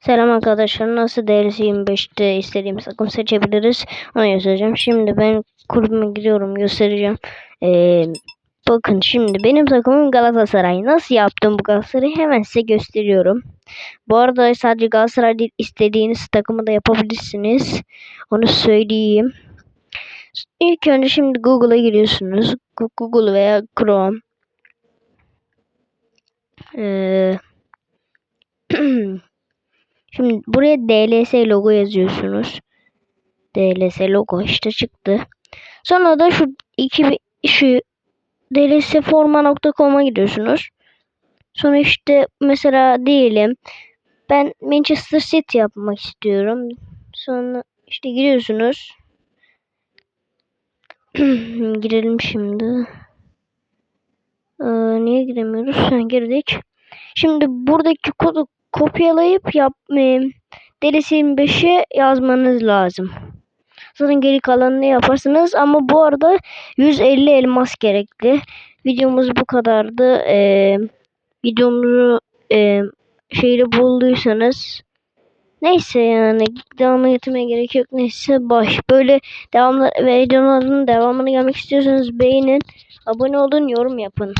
Selam arkadaşlar. Nasıl DLC 25'te istediğimiz takım seçebiliriz? Onu göstereceğim. Şimdi ben kulübüme giriyorum. Göstereceğim. Ee, bakın şimdi benim takımım Galatasaray. Nasıl yaptım bu Galatasaray'ı hemen size gösteriyorum. Bu arada sadece Galatasaray değil istediğiniz takımı da yapabilirsiniz. Onu söyleyeyim. İlk önce şimdi Google'a giriyorsunuz. Google veya Chrome. Ee, Şimdi buraya DLS logo yazıyorsunuz. DLS logo işte çıktı. Sonra da şu iki şu dlsforma.com'a gidiyorsunuz. Sonra işte mesela diyelim ben Manchester City yapmak istiyorum. Sonra işte giriyorsunuz. Girelim şimdi. Ee, niye giremiyoruz? Ha, girdik. Şimdi buradaki kodu kopyalayıp yap e, derisi 25'e yazmanız lazım. Zaten geri kalanını yaparsınız ama bu arada 150 elmas gerekli. Videomuz bu kadardı. Ee, videomuzu e, şeyde bulduysanız neyse yani devamını getirmeye gerek yok. Neyse baş. Böyle devamlı videoların devamını gelmek istiyorsanız beğenin. Abone olun, yorum yapın.